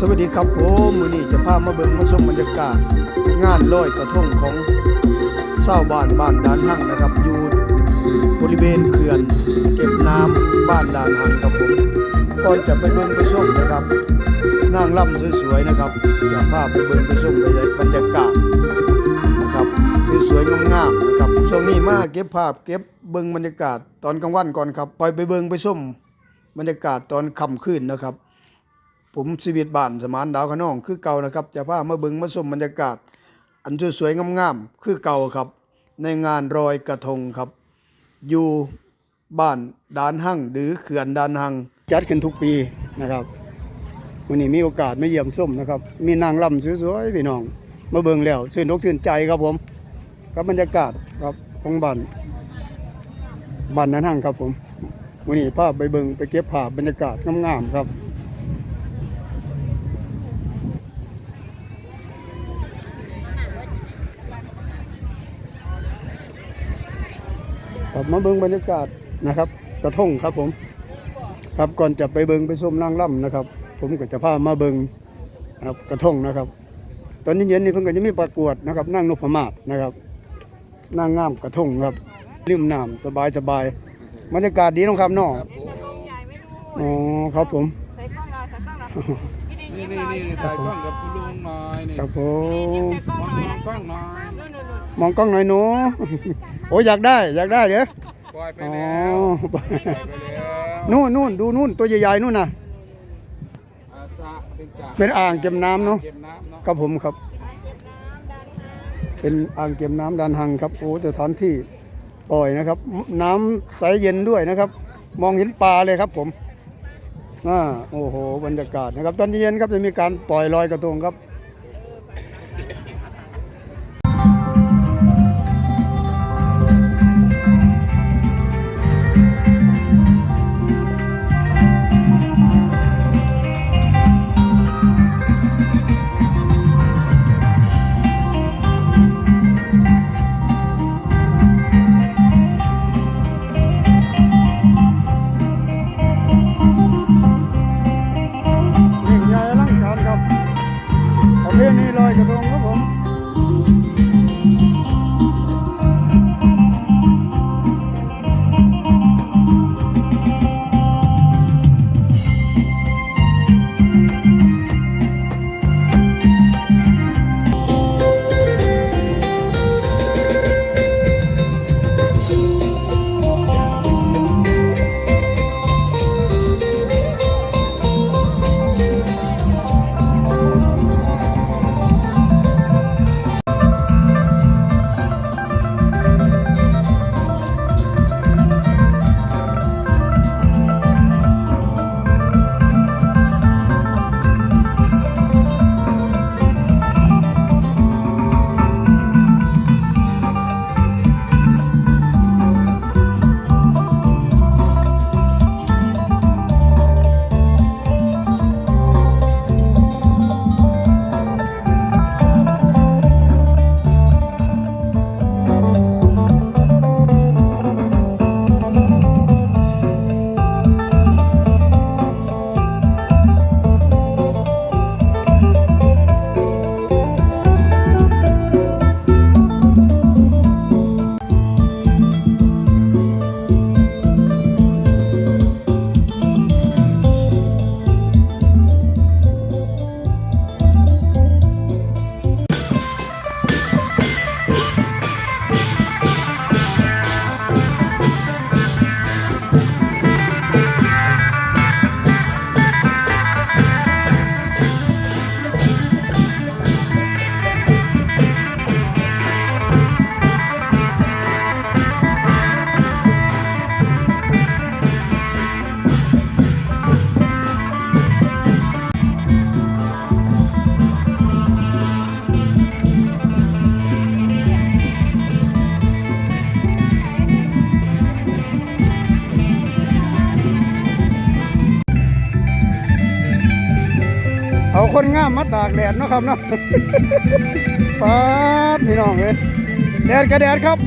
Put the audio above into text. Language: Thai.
สวัสดีครับผมมือนี้จะพามาเบิ่งมาชมบรรยากาศ งานลอยกระทงของชาวบ้านบ้านด่านหั่งนะครับ อยู่บริเวณเขื่อน เก็บน้ำบ้านด่านหั่งครับผมก่อนจะไปเบิ่งไปชมนะครับนางล่ำสวยๆนะครับอยากพาไปเบิ่งไปชมบรรยากาศนะครับสวยๆงามๆนะครับช่วงนี้มาเก็บภาพเก็บเบิ่งบรรยากาศตอนกลางวันก่อนครับปล่อยไปเบิ่งไปชมบรรยากาศตอนค่ำคืนนะครับ ผมชีวิตบ้านสมานดาวขนองคือเก่านะครับ จะพามาเบิงมาชมบรรยากาศ อันสวยๆงามๆคือเก่าครับ ในงานรอยกระทงครับ อยู่บ้านดานหั่งหรือเขื่อนดานหั่งจัดขึ้นทุกปีนะครับวันนี้มีโอกาสมาเยี่ยมชมนะครับ มีนางลำสวยๆพี่น้อง มาเบิ่งแล้วชื่นอกชื่นใจครับผมกับบรรยากาศครับของบ้านบ้านดานหั่งครับผมวันนี้พาพไปเบิ่งไปเก็บภาพบรรยากาศงามๆครับ ครับมาเบิ่งบรรยากาศนะครับ กระทงครับผม ครับก่อนจะไปเบิ่งไปชมนางล่ำนะครับ ผมก็จะพามาเบิ่งนะครับกระทงนะครับ ตอนเย็นๆนี่เพิ่นก็จะมีประกวดนะครับนั่งนพมาศนะครับนางงามกระทงครับริมน้ำสบายสบายๆบรรยากาศดีเน้องครับเน้องอ๋อครับผมใส่กล้องหน่อยใส่กล้องหน่อยพี่ดินี่ยิ้มหน่อยนี่นี่ถ่ายกล้องกับคุณลุงหน่อยนี่ครับผมใส่กล้องมองหน่อยมองกล้องหน่อยนู่นนู่นนู่น มองกล้องหน่อยหนู โอ้อยากได้ อยากได้เด้อปล่อยไปอ๋อแล้วปล่อยไปแล้วนู่นนู่นดูนู่นตัวใหญ่ๆนู่นน่ะอาสระเป็นสระเป็นอ่างเก็บน้ำเนาะ เก็บน้ำเนาะครับผมครับ เป็นอ่างเก็บน้ำดานหังครับโอ้สถานที่ปล่อยนะครับ น้ำใสเย็นด้วยนะครับ มองเห็นปลาเลยครับผมอ่าโอ้โหบรรยากาศนะครับ ตอนเย็นครับจะมีการปล่อยลอยกระทงครับ เอาคนงามมาตากแดดเนาะครับเนาะป๊าดพี่น้องเลยแดดกระแดดครับ